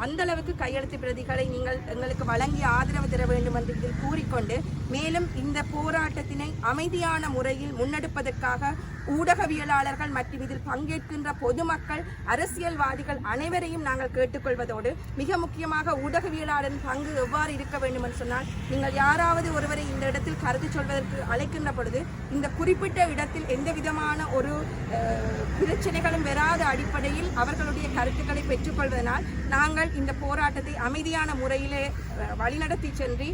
அந்த அளவுக்கு கையெழுத்து பிரதிகளை நீங்கள் எங்களுக்கு வழங்கி ஆதரவு தர வேண்டும் என்று இதில் கூறிக்கொண்டு மேலும் இந்த போராட்டத்தினை அமைதியான முறையில் முன்னெடுப்பதற்காக ஊடகவியலாளர்கள் மற்றும் இதில் பங்கேற்கின்ற பொதுமக்கள் அரசியல்வாதிகள் அனைவரையும் நாங்கள் கேட்டுக்கொள்வதோடு மிக முக்கியமாக ஊடகவியலாளரின் பங்கு எவ்வாறு இருக்க வேண்டும் என்று சொன்னால் நீங்கள் யாராவது ஒருவரை இந்த இடத்தில் கருத்து சொல்வதற்கு அழைக்கின்ற பொழுது இந்த குறிப்பிட்ட இடத்தில் எந்த விதமான ஒரு பிரச்சனைகளும் வராத அடிப்படையில் அவர்களுடைய கருத்துக்களை பெற்றுக்கொள்வதனால் நாங்கள் இந்த போராட்டத்தை அமைதியான முறையிலே வழிநடத்தி சென்று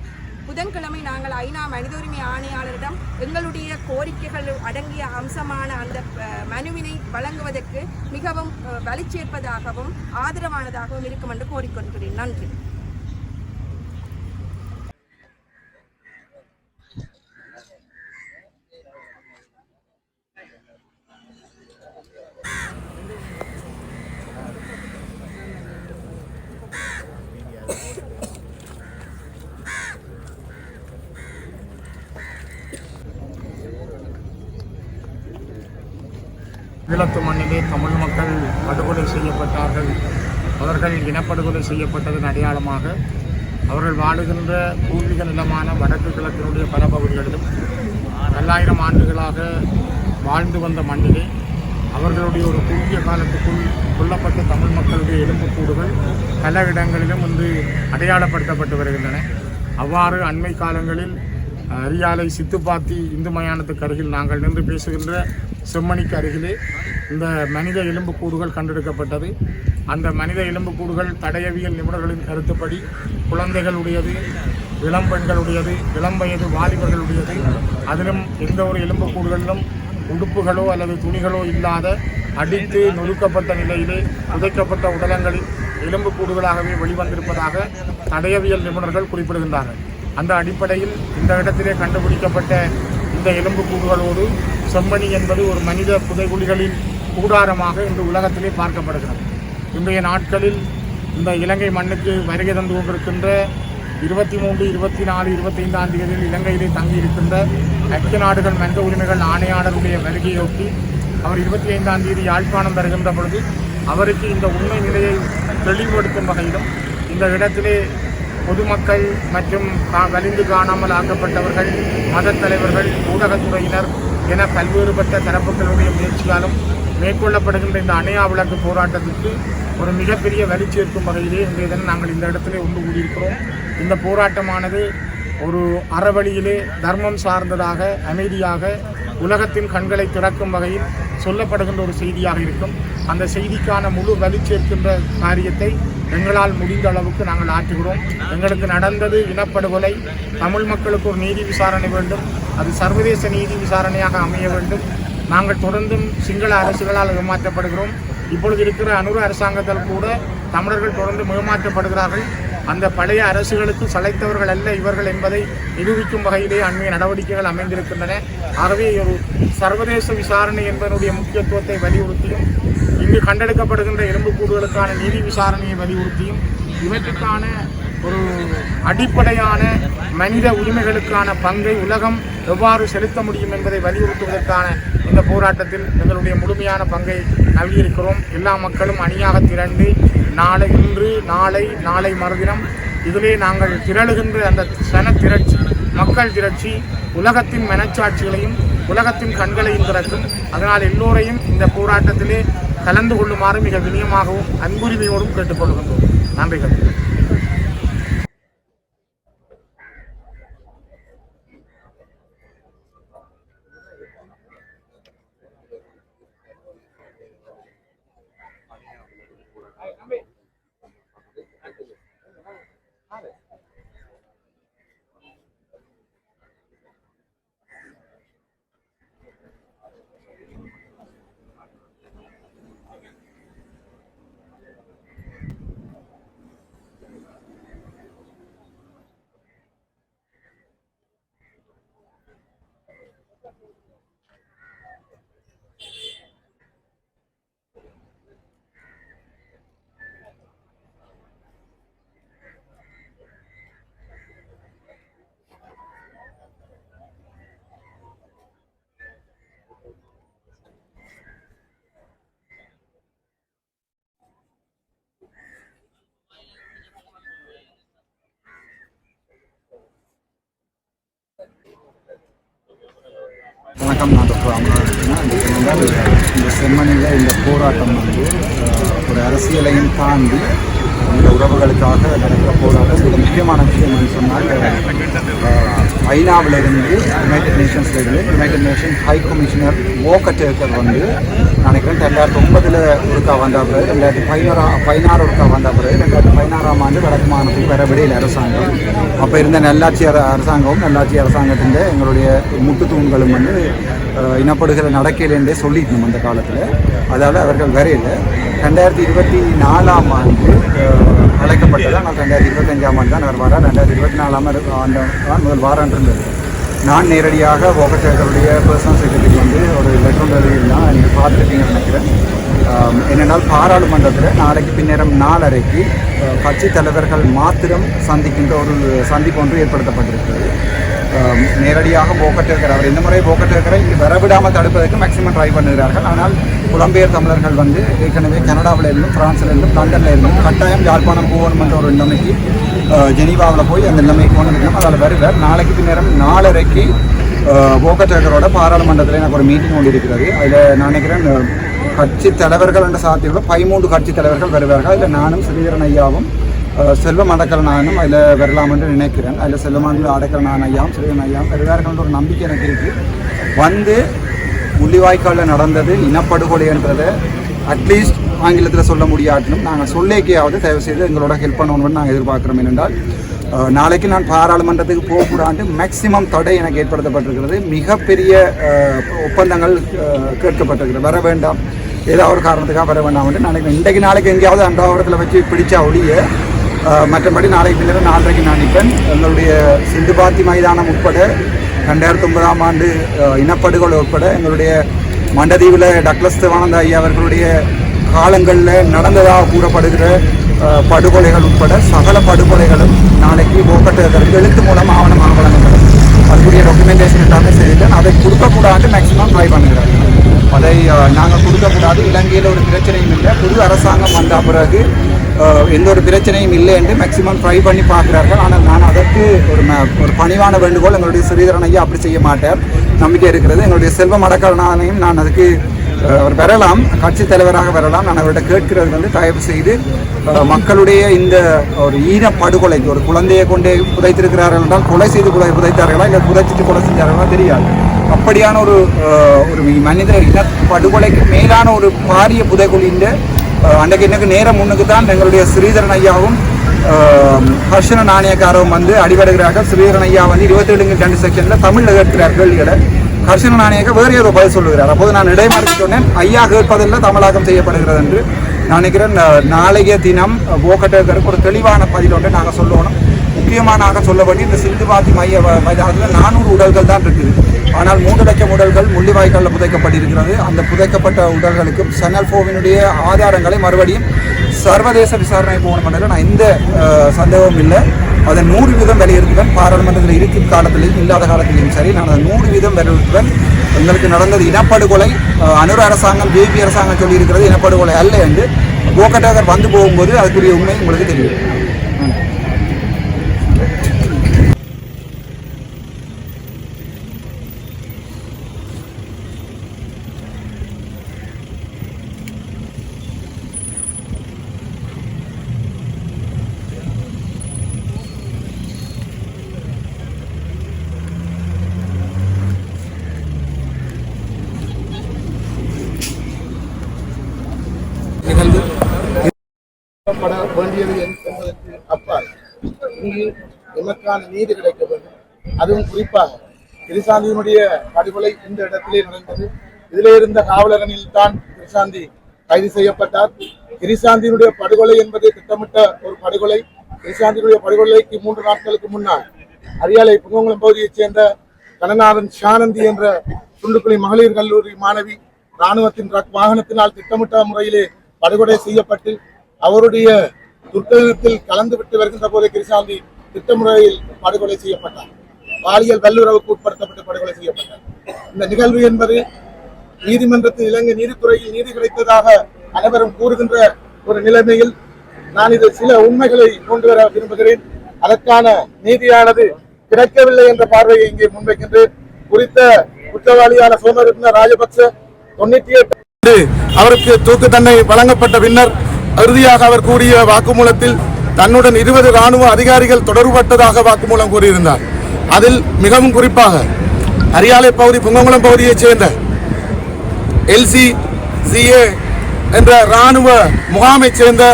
புதன்கிழமை நாங்கள் ஐநா மனித உரிமை ஆணையாளரிடம் எங்களுடைய கோரிக்கைகள் அடங்கிய அம்சமான அந்த மனுவினை வழங்குவதற்கு மிகவும் வலிச்சேர்ப்பதாகவும் ஆதரவானதாகவும் இருக்கும் என்று கோரிக்கொள்கிறேன். நன்றி. ஈழத்து மண்ணிலே தமிழ் மக்கள் படுகொலை செய்யப்பட்டார்கள். அவர்கள் இனப்படுகொலை செய்யப்பட்டதன் அடையாளமாக அவர்கள் வாழுகின்ற பூர்வீக நிலமான வடக்கு கிழக்கினுடைய பல பகுதிகளிலும் பல்லாயிரம் ஆண்டுகளாக வாழ்ந்து வந்த மண்ணிலே அவர்களுடைய ஒரு குறுகிய காலத்துக்குள் கொல்லப்பட்ட தமிழ் மக்களுடைய எலும்புக்கூடுகள் பல இடங்களிலும் இன்று அடையாளப்படுத்தப்பட்டு வருகின்றன. அவ்வாறு அண்மை காலங்களில் அரியாலை சித்துப்பாத்தி இந்து மயானத்துக்கு அருகில் நாங்கள் நின்று பேசுகின்ற செம்மணிக்கு அருகிலே இந்த மனித எலும்புக்கூடுகள் கண்டெடுக்கப்பட்டது. அந்த மனித எலும்புக்கூடுகள் தடையவியல் நிபுணர்களின் கருத்துப்படி குழந்தைகளுடையது இளம்பெண்களுடையது இளம்பயது இளம் வயது வாலிபர்களுடையது. அதிலும் எந்த ஒரு எலும்புக்கூடுகளிலும் உடுப்புகளோ அல்லது துணிகளோ இல்லாத அடித்து நொறுக்கப்பட்ட நிலையிலே புதைக்கப்பட்ட உடலங்களில் எலும்புக்கூடுகளாகவே வெளிவந்திருப்பதாக தடையவியல் நிபுணர்கள் குறிப்பிடுகின்றார்கள். அந்த அடிப்படையில் இந்த இடத்திலே கண்டுபிடிக்கப்பட்ட இந்த எலும்புக்கூடுகளோடு செம்மணி என்பது ஒரு மனித புதைகுழிகளின் கூடாரமாக இன்று உலகத்திலே பார்க்கப்படுகிறது. இன்றைய நாட்களில் இந்த இலங்கை மண்ணுக்கு வருகை தந்து கொண்டிருக்கின்ற இருபத்தி மூன்று இருபத்தி நாலு இருபத்தைந்தாம் தேதியில் இலங்கையிலே தங்கியிருக்கின்ற ஐக்கிய நாடுகள் மனித உரிமைகள் ஆணையாளருடைய வருகையொட்டி அவர் இருபத்தி ஐந்தாம் தேதி யாழ்ப்பாணம் வருகின்ற பொழுது அவருக்கு இந்த உண்மை நிலையை தெளிவுபடுத்தும் வகையிலும் இந்த இடத்திலே பொதுமக்கள் மற்றும் கா- வலிந்து காணாமல் ஆக்கப்பட்டவர்கள் மதத் தலைவர்கள் ஊடகத்துறையினர் என பல்வேறுபட்ட தரப்புகளுடைய முயற்சியாலும் மேற்கொள்ளப்படுகின்ற இந்த அணையா விளக்கு போராட்டத்திற்கு ஒரு மிகப்பெரிய வலி சேர்க்கும் வகையிலே இன்றைய தினம் நாங்கள் இந்த இடத்திலே ஒன்று கூடியிருக்கிறோம். இந்த போராட்டமானது ஒரு அறவழியிலே தர்மம் சார்ந்ததாக அமைதியாக உலகத்தின் கண்களை திறக்கும் வகையில் சொல்லப்படுகின்ற ஒரு செய்தியாக இருக்கும். அந்த செய்திக்கான முழு வலி சேர்க்கின்ற காரியத்தை எங்களால் முடிந்த அளவுக்கு நாங்கள் ஆற்றுகிறோம். எங்களுக்கு நடந்தது இனப்படுகொலை. தமிழ் மக்களுக்கு ஒரு நீதி விசாரணை வேண்டும். அது சர்வதேச நீதி விசாரணையாக அமைய வேண்டும். நாங்கள் தொடர்ந்தும் சிங்கள அரசுகளால் ஏமாற்றப்படுகிறோம். இப்பொழுது இருக்கிற அனுர அரசாங்கத்தால் கூட தமிழர்கள் தொடர்ந்து ஏமாற்றப்படுகிறார்கள். அந்த பழைய அரசுகளுக்கு சளைத்தவர்கள் அல்ல இவர்கள் என்பதை நிரூபிக்கும் வகையிலே அண்மைய நடவடிக்கைகள் அமைந்திருக்கின்றன. ஆகவே ஒரு சர்வதேச விசாரணை என்பதனுடைய முக்கியத்துவத்தை வலியுறுத்தியும் இங்கு கண்டெடுக்கப்படுகின்ற எலும்புக்கூடுகளுக்கான நீதி விசாரணையை வலியுறுத்தியும் இவற்றுக்கான ஒரு அடிப்படையான மனித உரிமைகளுக்கான பங்கை உலகம் எவ்வாறு செலுத்த முடியும் என்பதை வலியுறுத்துவதற்கான இந்த போராட்டத்தில் எங்களுடைய முழுமையான பங்கை நல்கியிருக்கிறோம். எல்லா மக்களும் அணியாக திரண்டு நாளை இன்று நாளை நாளை மறுதினம் இதிலே நாங்கள் திரளுகின்ற அந்த சன திரட்சி மக்கள் திரட்சி உலகத்தின் மனச்சாட்சிகளையும் உலகத்தின் கண்களையும் திறக்கும். அதனால் எல்லோரையும் இந்த போராட்டத்திலே கலந்து கொள்ளுமாறு மிக வினியமாகவும் அன்புரிமையோடும் கேட்டுக்கொள்கின்றோம். நன்றிகள். வணக்கம் நடத்துகிறாங்க டாக்டர் இந்த செம்மனில் இந்த போராட்டம் வந்து ஒரு அரசியலையும் தாண்டி இந்த உறவுகளுக்காக நடக்கிற போராட்டம் ஒரு முக்கியமான விஷயம் சொன்னால் ஐநாவிலிருந்து யுனைடெட் நேஷன்ஸ்லேருந்து யுனைடெட் நேஷன் ஹை கமிஷனர் ஓ கட்டேக்கர் வந்து நினைக்கிறேன் ரெண்டாயிரத்தி ஒன்பதில் ஒருக்கா வந்த பிறகு ரெண்டாயிரத்தி பதினோரா பதினாறு ஒருக்கா வந்த பிறகு ரெண்டாயிரத்தி பதினாறாம் ஆண்டு வடக்கு மாநிலத்துக்கு வர விடையில் அரசாங்கம். அப்போ இருந்த நல்லாட்சி அர- அரசாங்கமும் நல்லாட்சி அரசாங்கத்தின் எங்களுடைய முட்டு தூண்களும் வந்து அஹ், இனப்படுகிற நடக்கையிலேருந்தே சொல்லிக்கணும் அந்த காலத்தில். அதாவது அவர்கள் வரையில். ரெண்டாயிரத்தி இருபத்தி நாலாம் ஆண்டு அழைக்கப்பட்டது ஆனால் ரெண்டாயிரத்தி இருபத்தஞ்சாம் ஆண்டு தான் அவர் வரார். ரெண்டாயிரத்தி இருபத்தி நாலாம் ஆண்டு தான் முதல் வாரம் இருந்தது. நான் நேரடியாக ஓகச்சேகருடைய பர்சனல் செக்ரட்டரிக்கு வந்து ஒரு லெட்டர் எழுதியிருந்தேன். நீங்கள் பார்த்துருக்கீங்கன்னு நினைக்கிறேன். என்னென்னால் பாராளுமன்றத்தில் நாளைக்கு பின்னேரம் நாலரைக்கு கட்சி தலைவர்கள் மாத்திரம் சந்திக்கின்ற ஒரு சந்திப்பு ஒன்று ஏற்படுத்தப்பட்டிருக்கிறது. நேரடியாக போக்கட்டேக்கர் அவர் இந்த முறை போக்கட்டேக்கரை இங்கு வரவிடாமல் தடுப்பதற்கு மேக்சிமம் ட்ரை பண்ணுகிறார்கள் ஆனால் புலம்பெயர் தமிழர்கள் வந்து ஏற்கனவே கனடாவில் இருந்தும் பிரான்ஸில் இருந்தும் லண்டனில் இருந்தும் கட்டாயம் யாழ்ப்பாணம் போகணும் என்ற ஒரு நிலைமைக்கு ஜெனீவாவில் போய் அந்த நிலைமைக்கு போகணும் இருக்கணும் அதில் வருவார். நாளைக்கு நேரம் நாலரைக்கு போக்கட்டேக்கரோட பாராளுமன்றத்தில் எனக்கு ஒரு மீட்டிங் ஒன்று இருக்கிறது. அதில் நான் நினைக்கிறேன் கட்சி தலைவர்கள் என்ற சாத்தியத்தில் பதிமூன்று கட்சி தலைவர்கள் வருவார்கள். அதில் நானும் ஸ்ரீதரன் ஐயாவும் செல்வம் செல்வம் அடக்கலனானும் அதில் வரலாம் என்று நினைக்கிறேன். அதில் செல்வமாண்டு அடக்கலனான் ஐயாம் சிறுவன் ஐயாம் வருவார்கள் ஒரு நம்பிக்கை எனக்கு இருக்குது வந்து முள்ளிவாய்க்காலில் நடந்தது இனப்படுகொலைன்றதை அட்லீஸ்ட் ஆங்கிலத்தில் சொல்ல முடியாட்டிலும் நாங்கள் சொல்லேக்கையாவது தயவு செய்து எங்களோட ஹெல்ப் பண்ணணும்னு நாங்கள் எதிர்பார்க்குறோம் ஏனென்றால் நாளைக்கு நான் பாராளுமன்றத்துக்கு போகக்கூடாது. மேக்சிமம் தடை எனக்கு ஏற்படுத்தப்பட்டிருக்கிறது. மிகப்பெரிய ஒப்பந்தங்கள் கேட்கப்பட்டிருக்கிறது. வர வேண்டாம். ஏதாவது ஒரு காரணத்துக்காக வர வேண்டாம் என்று நாளைக்கு இன்றைக்கு நாளைக்கு எங்கேயாவது அன்றாவரத்தில் வச்சு பிடிச்சா ஒழிய மற்றபடி நாளைக்கு பின்னர் நாலரைக்கு நான் நிற்பேன். எங்களுடைய சிந்துபாத்தி மைதானம் உட்பட ரெண்டாயிரத்தி ஒன்பதாம் ஆண்டு இனப்படுகொலை உட்பட எங்களுடைய மண்டதீவில் டக்ளஸ் தேவானந்த ஐயா அவர்களுடைய காலங்களில் நடந்ததாக கூறப்படுகிற படுகொலைகள் உட்பட சகல படுகொலைகளும் நாளைக்கு போக்கட்டு எழுத்து மூலம் ஆவணமாக வழங்கப்படும். அதுக்குரிய டாக்குமெண்டேஷன் எல்லாமே செய்திருக்கேன் அதை கொடுக்கக்கூடாது மேக்ஸிமம் ட்ரை பண்ணுகிறார்கள் அதை நாங்கள் கொடுக்கக்கூடாது. இலங்கையில் ஒரு பிரச்சனையும் இல்லை. புது அரசாங்கம் வந்த பிறகு எந்த ஒரு பிரச்சனையும் இல்லை என்று மேக்சிமம் ட்ரை பண்ணி பார்க்கிறார்கள். ஆனால் நான் அதற்கு ஒரு ம- ஒரு பணிவான வேண்டுகோள் எங்களுடைய ஸ்ரீதரன் ஐயா அப்படி செய்ய மாட்டார். நம்பிக்கை இருக்கிறது. எங்களுடைய செல்வம் அடக்கலனானையும் நான் அதுக்கு அவர் வரலாம் கட்சி தலைவராக வரலாம் நான் அவர்கிட்ட கேட்கிறது வந்து தயவு செய்து மக்களுடைய இந்த ஒரு ஈன படுகொலை ஒரு குழந்தையை கொண்டே புதைத்திருக்கிறார்கள் என்றால் கொலை செய்து கொலை புதைத்தார்களா? இல்லை புதைச்சிட்டு கொலை செஞ்சார்களா? தெரியாது. அப்படியான ஒரு ஒரு மனித இன படுகொலைக்கு மேலான ஒரு பாரிய புதைகுழின்ற அன்றைக்கு இன்னைக்கு நேரம் முன்னுக்கு தான் எங்களுடைய ஸ்ரீதரன் ஐயாவும் ஹர்ஷன நாணயக்காரவும் வந்து அடிபடுகிறார்கள். ஸ்ரீதரன் ஐயா வந்து இருபத்தேழு ரெண்டு செக்ஷனில் தமிழில் கேட்கிறார் கேள்விகளை. ஹர்ஷன நாணயக்க வேறு ஏதோ பதில் சொல்லுகிறார். அப்போது நான் இடைமாறி சொன்னேன் ஐயா கேட்பதில் தமிழாக்கம் செய்யப்படுகிறது என்று. நான் நினைக்கிறேன் நாளைய தினம் ஓக்கட்டருக்கு ஒரு தெளிவான பதில் ஒன்றை நாங்கள் சொல்லணும். முக்கியமானாக சொல்ல வேண்டிய இந்த சிந்துபாத்தி மைய வ- மைதானத்தில் நானூறு உடல்கள் தான் இருக்குது. ஆனால் மூன்று லட்சம் உடல்கள் முள்ளிவாய்க்காலில் புதைக்கப்பட்டிருக்கிறது. அந்த புதைக்கப்பட்ட உடல்களுக்கும் சனல் ஃபோவினுடைய ஆதாரங்களை மறுபடியும் சர்வதேச விசாரணை போகணும் நான் எந்த சந்தேகமும் இல்லை. அதை நூறு வீதம் வலியுறுத்துவேன். பாராளுமன்றத்தில் இருக்கும் காலத்திலையும் இல்லாத காலத்திலையும் சரி நான் அதை நூறு வீதம் வலியுறுத்துவேன். எங்களுக்கு நடந்தது இனப்படுகொலை. அனுர அரசாங்கம் ஜேபி அரசாங்கம் சொல்லியிருக்கிறது இனப்படுகொலை அல்ல என்று. கோகட்டாகர் வந்து போகும்போது அதுக்குரிய உண்மை உங்களுக்கு தெரியும். வேண்டியது என்பதற்கு அப்பால். இங்கு எமக்கான நீதி கிடைக்க வேண்டும். அதுவும் குறிப்பாக கிருசாந்தியினுடைய படுகொலை இந்த இடத்திலே நடந்தது. இதிலே இருந்த காவலரனில் தான் கிருசாந்தி கைது செய்யப்பட்டார். கிரிசாந்தியினுடைய படுகொலை என்பது திட்டமிட்ட ஒரு படுகொலை. கிரிசாந்தியினுடைய படுகொலைக்கு மூன்று நாட்களுக்கு முன்னால் அரியாலை புங்கங்குளம் பகுதியைச் சேர்ந்த கணநாதன் ஷானந்தி என்ற துண்டுக்குழி மகளிர் கல்லூரி மாணவி ராணுவத்தின் ட்ரக் வாகனத்தினால் திட்டமிட்ட முறையிலே படுகொலை செய்யப்பட்டு அவருடைய துர்க்கத்தில் கலந்துவிட்டு வருகின்ற போதே கிருஷாந்தி திட்டமுறையில் படுகொலை செய்யப்பட்டார். பாலியல் வல்லுறவுக்கு உட்படுத்தப்பட்டு படுகொலை செய்யப்பட்டார். இந்த நிகழ்வு என்பது நீதிமன்றத்தில் இலங்கை நீதித்துறையில் நீதி கிடைத்ததாக அனைவரும் கூறுகின்ற ஒரு நிலைமையில் நான் இது சில உண்மைகளை கொண்டு வர விரும்புகிறேன். அதற்கான நீதியானது கிடைக்கவில்லை என்ற பார்வையை இங்கே முன்வைக்கின்றேன். குறித்த குற்றவாளியான சோமரத்ன ராஜபக்ச தொண்ணூற்றி எட்டு அவருக்கு தூக்கு தண்டனை வழங்கப்பட்ட பின்னர் இறுதியாக அவர் கூறிய வாக்குமூலத்தில் தன்னுடன் இருபது ராணுவ அதிகாரிகள் தொடர்பட்டதாக வாக்குமூலம் கூறியிருந்தார். அதில் மிகவும் குறிப்பாக அரியாலை பகுதி புங்கங்குளம் பகுதியைச் சேர்ந்த எல்சி சிஏ என்ற ராணுவ முகாமைச் சேர்ந்த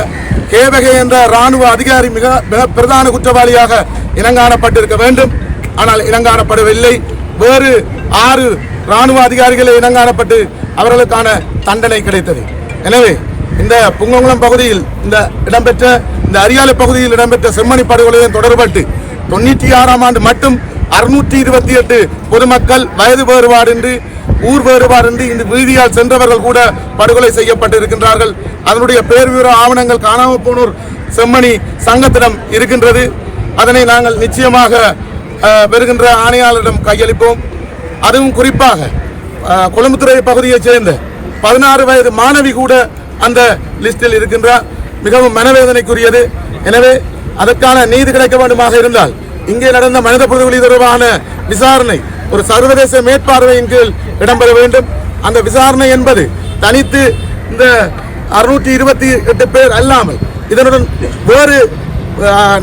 கேவகை என்ற ராணுவ அதிகாரி மிக மிக பிரதான குற்றவாளியாக இனங்காணப்பட்டிருக்க வேண்டும். ஆனால் இனங்காணப்படவில்லை. வேறு ஆறு ராணுவ அதிகாரிகளை இனங்காணப்பட்டு அவர்களுக்கான தண்டனை கிடைத்தது. எனவே இந்த புங்கங்குளம் பகுதியில் இந்த இடம்பெற்ற இந்த அரியாலை பகுதியில் இடம்பெற்ற செம்மணி படுகொலையுடன் தொடர்பட்டு தொண்ணூற்றி ஆறாம் ஆண்டு மட்டும் அறுநூற்றி இருபத்தி எட்டு பொதுமக்கள் வயது வேறுபாடின்றி ஊர் வேறுபாடின்றி இந்த வீதியால் சென்றவர்கள் கூட படுகொலை செய்யப்பட்டிருக்கின்றார்கள். அதனுடைய பேர் விவர ஆவணங்கள் காணாமல் போனோர் செம்மணி சங்கத்திடம் இருக்கின்றது. அதனை நாங்கள் நிச்சயமாக வருகின்ற ஆணையாளரிடம் கையளிப்போம். அதுவும் குறிப்பாக கொழும்புத்துறை பகுதியைச் சேர்ந்த பதினாறு வயது மாணவி கூட அந்த லிஸ்டில் இருக்கின்றார் மிகவும் மனவேதனைக்குரியது. எனவே அதற்கான நீதி கிடைக்க வேண்டுமாக இருந்தால் இங்கே நடந்த மனித புதுவெளி தொடர்பான விசாரணை ஒரு சர்வதேச மேற்பார்வையின் கீழ் இடம்பெற வேண்டும். அந்த விசாரணை என்பது தனித்து இந்த அறுநூற்றி இருபத்தி எட்டு பேர் அல்லாமல் இதனுடன் வேறு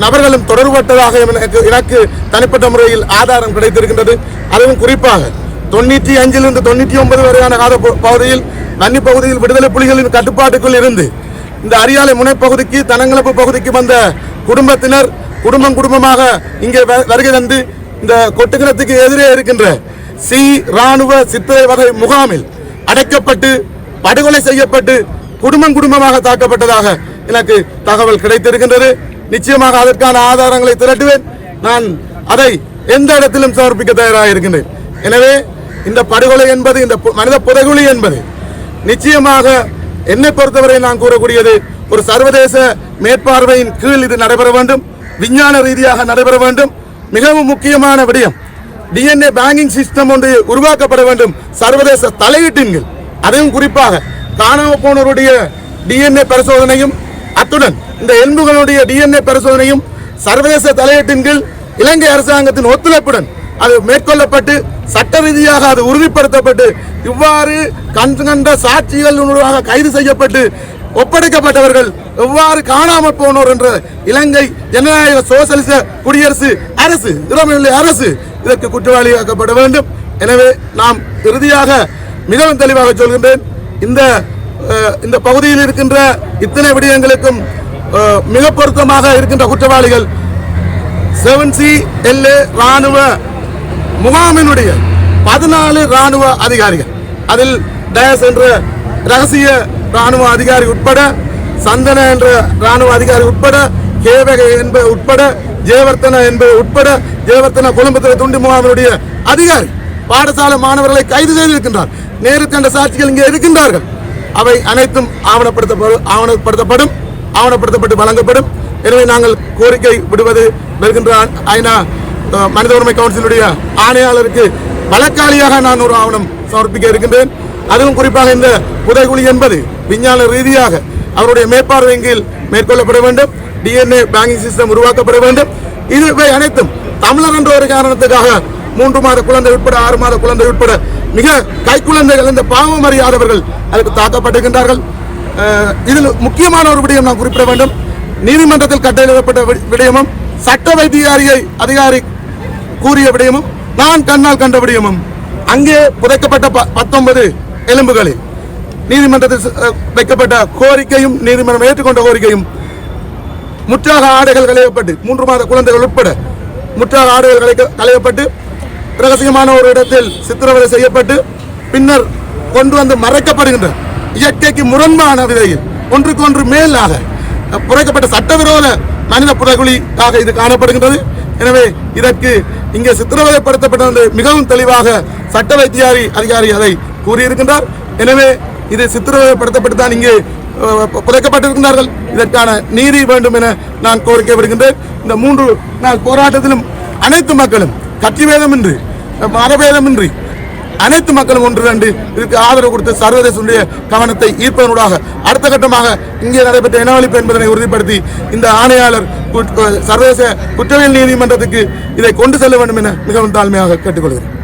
நபர்களும் தொடர்பட்டதாக எனக்கு எனக்கு தனிப்பட்ட முறையில் ஆதாரம் கிடைத்திருக்கின்றது. அதுவும் குறிப்பாக தொண்ணூற்றி அஞ்சிலிருந்து தொண்ணூற்றி ஒன்பது வரையான கால பகுதியில் நன்னி பகுதியில் விடுதலை புலிகளின் கட்டுப்பாட்டுக்குள் இருந்து இந்த அரியாலை முனைப்பகுதிக்கு தனங்களப்பு பகுதிக்கு வந்த குடும்பத்தினர் குடும்பம் குடும்பமாக இங்கே வ- வருகை தந்து இந்த கொட்டுக்கிணத்துக்கு எதிரே இருக்கின்ற சி ராணுவ சித்திரை வகை முகாமில் அடைக்கப்பட்டு படுகொலை செய்யப்பட்டு குடும்பம் குடும்பமாக தாக்கப்பட்டதாக எனக்கு தகவல் கிடைத்திருக்கின்றது. நிச்சயமாக அதற்கான ஆதாரங்களை திரட்டுவேன். நான் அதை எந்த இடத்திலும் சமர்ப்பிக்க தயாராக இருக்கின்றேன். எனவே இந்த படுகொலை என்பது இந்த பு- மனித புதைகுழி என்பது நிச்சயமாக என்னை பொறுத்தவரை நான் கூறக்கூடியது ஒரு சர்வதேச மேற்பார்வையின் கீழ் இது நடைபெற வேண்டும் விஞ்ஞான ரீதியாக நடைபெற வேண்டும். மிகவும் முக்கியமான விடயம் டிஎன்ஏ பேங்கிங் சிஸ்டம் ஒன்று உருவாக்கப்பட வேண்டும் சர்வதேச தலையீட்டின் கீழ். அதையும் குறிப்பாக காணாமல் போனோருடைய டிஎன்ஏ பரிசோதனையும் அத்துடன் இந்த எலும்புகளுடைய டிஎன்ஏ பரிசோதனையும் சர்வதேச தலையீட்டின் கீழ் இலங்கை அரசாங்கத்தின் ஒத்துழைப்புடன் அது மேற்கொள்ளப்பட்டு சட்ட ரீதியாக அது உறுதிப்படுத்தப்பட்டு இவ்வாறு கண் கண்ட சாட்சிகள் கைது செய்யப்பட்டு ஒப்படைக்கப்பட்டவர்கள் எவ்வாறு காணாமல் போனோர் என்ற இலங்கை ஜனநாயக சோசலிச குடியரசு அரசு இளமையுள்ள அரசு இதற்கு குற்றவாளியாக்கப்பட வேண்டும். எனவே நாம் இறுதியாக மிகவும் தெளிவாக சொல்கின்றேன். இந்த இந்த பகுதியில் இருக்கின்ற இத்தனை விடயங்களுக்கும் மிக பொருத்தமாக இருக்கின்ற குற்றவாளிகள் செவன் சி எல்ஏ ராணுவ முகாமினுடைய பதினாலு ராணுவ அதிகாரிகள். அதில் டயஸ் என்ற ரகசிய ராணுவ அதிகாரி உட்பட சந்தன என்ற ராணுவ அதிகாரி உட்பட கேவக என்பது உட்பட ஜெயவர்த்தன என்பது உட்பட ஜெயவர்த்தன கொழும்புத்துறை துண்டி முகாமினுடைய அதிகாரி பாடசாலை மாணவர்களை கைது செய்திருக்கின்றார். நேருக்கு கண்ட சாட்சிகள் இங்கே இருக்கின்றார்கள். அவை அனைத்தும் ஆவணப்படுத்தப்படும் ஆவணப்படுத்தப்படும் ஆவணப்படுத்தப்பட்டு வழங்கப்படும். எனவே நாங்கள் கோரிக்கை விடுவது வருகின்ற ஐநா மனித உரிமை கவுன்சிலுடைய ஆணையாளருக்கு வழக்காளியாக நான் ஒரு ஆவணம் சமர்ப்பிக்க இருக்கின்றேன். அதுவும் குறிப்பாக இந்த புதைகுழி என்பது விஞ்ஞான ரீதியாக அவருடைய மேற்பார்வையின் கீழ் மேற்கொள்ளப்பட வேண்டும். டிஎன்ஏ பேங்கிங் சிஸ்டம் உருவாக்கப்பட வேண்டும். இதுவை அனைத்தும் தமிழர் என்ற ஒரு காரணத்துக்காக மூன்று மாத குழந்தை உட்பட ஆறு மாத குழந்தை உட்பட மிக கைக்குழந்தைகள் இந்த பாவம் அறியாதவர்கள் அதுக்கு தாக்கப்பட்டிருக்கின்றார்கள். இதில் முக்கியமான ஒரு விடயம் நான் குறிப்பிட வேண்டும். நீதிமன்றத்தில் கட்டளையிடப்பட்ட வி- விடயமும் சட்ட வைத்தியாரியை அதிகாரி கூறிய விடயமும் நான் கண்ணால் கண்ட விடயமும் அங்கே புதைக்கப்பட்ட ப- பத்தொன்பது எலும்புகளில் நீதிமன்றத்தில் வைக்கப்பட்ட கோரிக்கையும் நீதிமன்றம் ஏற்றுக்கொண்ட கோரிக்கையும் முற்றாக ஆடைகள் களையப்பட்டு மூன்று மாத குழந்தைகள் உட்பட முற்றாக ஆடைகள் களை களையப்பட்டு ரகசியமான ஒரு இடத்தில் சித்திரவதை செய்யப்பட்டு பின்னர் கொண்டு வந்து மறைக்கப்படுகின்ற இயற்கைக்கு முரண்பான விதையில் ஒன்றுக்கு ஒன்று மேலாக புரைக்கப்பட்ட புதைக்கப்பட்ட சட்டவிரோத மனித புதைகுழியாக இது காணப்படுகின்றது. எனவே இதற்கு இங்கே சித்திரவதைப்படுத்தப்பட்டது மிகவும் தெளிவாக சட்ட வைத்தியாரி அதிகாரி அதை கூறியிருக்கின்றார். எனவே இது சித்திரவதைப்படுத்தப்பட்டு தான் இங்கே அஹ், புதைக்கப்பட்டிருக்கிறார்கள் இதற்கான நீதி வேண்டும் என நான் கோரிக்கை விடுகின்றேன். இந்த மூன்று நாள் போராட்டத்திலும் அனைத்து மக்களும் கட்சி வேதமின்றி மரபேதமின்றி அனைத்து மக்களும் ஒன்று ரெண்டு இதுக்கு ஆதரவு கொடுத்து சர்வதேசனுடைய கவனத்தை ஈர்ப்பதனூடாக அடுத்த கட்டமாக இங்கே நடைபெற்ற இனவழிப்பு என்பதனை உறுதிப்படுத்தி இந்த ஆணையாளர் சர்வதேச குற்றவியல் நீதிமன்றத்துக்கு இதை கொண்டு செல்ல வேண்டும் என மிகவும் தாழ்மையாக கேட்டுக்கொள்கிறேன்.